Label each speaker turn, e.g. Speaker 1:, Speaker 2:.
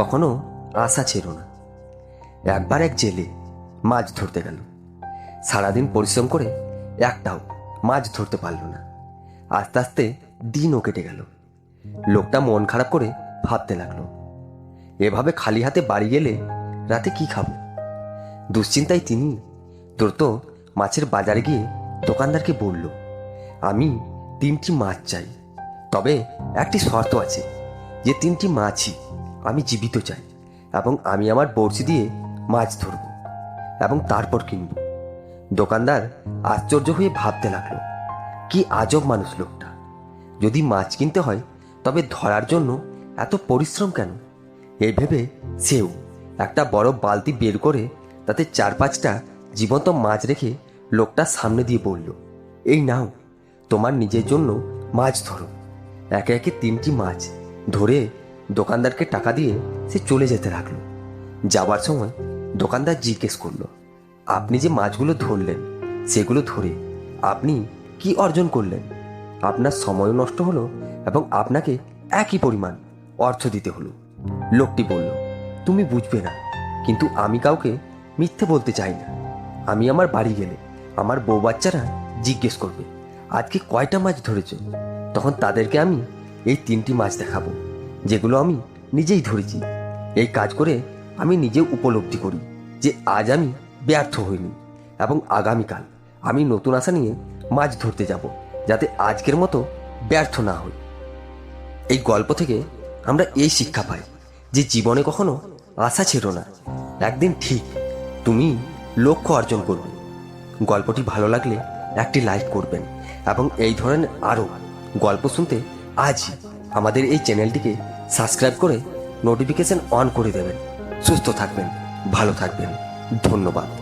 Speaker 1: কখনো আশা ছিল না। একবার এক জেলে মাছ ধরতে গেল। সারাদিন পরিশ্রম করে একটাও মাছ ধরতে পারল না। আস্তে আস্তে দিনও কেটে গেল। লোকটা মন খারাপ করে ভাবতে লাগল, এভাবে খালি হাতে বাড়ি গেলে রাতে কি খাব? দুশ্চিন্তায় তিনি দ্রুত মাছের বাজারে গিয়ে দোকানদারকে বলল, আমি তিনটি মাছ চাই, তবে একটি শর্ত আছে যে তিনটি মাছই আমি জীবিত চাই এবং আমি আমার বড়শি দিয়ে মাছ ধরব এবং তারপর কিনব। দোকানদার আশ্চর্য হয়ে ভাবতে লাগল, কি আজব মানুষ লোকটা। যদি মাছ কিনতে হয়, তবে ধরার জন্য এত পরিশ্রম কেন? এই ভেবে সেও একটা বড় বালতি বের করে তাতে চার পাঁচটা জীবন্ত মাছ রেখে লোকটা সামনে দিয়ে বলল, এই নাও, তোমার নিজের জন্য মাছ ধরো। একে একে তিনটি মাছ ধরে দোকানদারকে টাকা দিয়ে সে চলে যেতে লাগল। যাবার সময় দোকানদার জিজ্ঞেস করল, আপনি যে মাছগুলো ধরলেন, সেগুলো ধরে আপনি কি অর্জন করলেন? আপনার সময় নষ্ট হলো এবং আপনাকে একই পরিমাণ অর্থ দিতে হলো। লোকটি বলল, তুমি বুঝবে না, কিন্তু আমি কাউকে মিথ্যে বলতে চাই না। আমি আমার বাড়ি গেলে আমার বউ বাচ্চারা জিজ্ঞেস করবে, আজকে কয়টা মাছ ধরেছ? তখন তাদেরকে আমি এই তিনটি মাছ দেখাবো। যেগুলো আমি নিজেই ধরেছি। এই কাজ করে আমি নিজে উপলব্ধি করি যে আজ আমি ব্যর্থ হইনি এবং আগামীকাল আমি নতুন আশা নিয়ে মাছ ধরতে যাব যাতে আজকের মতো ব্যর্থ না হই। এই গল্প থেকে আমরা এই শিক্ষা পাই যে জীবনে কখনো আশা ছিল না। একদিন ঠিক তুমি লক্ষ্য অর্জন করবে। গল্পটি ভালো লাগলে একটি লাইক করবেন এবং এই ধরনের আরও গল্প শুনতে আজই আমাদের এই চ্যানেলটিকে সাবস্ক্রাইব করে নোটিফিকেশন অন করে দেবেন। সুস্থ থাকবেন ভালো থাকবেন। ধন্যবাদ।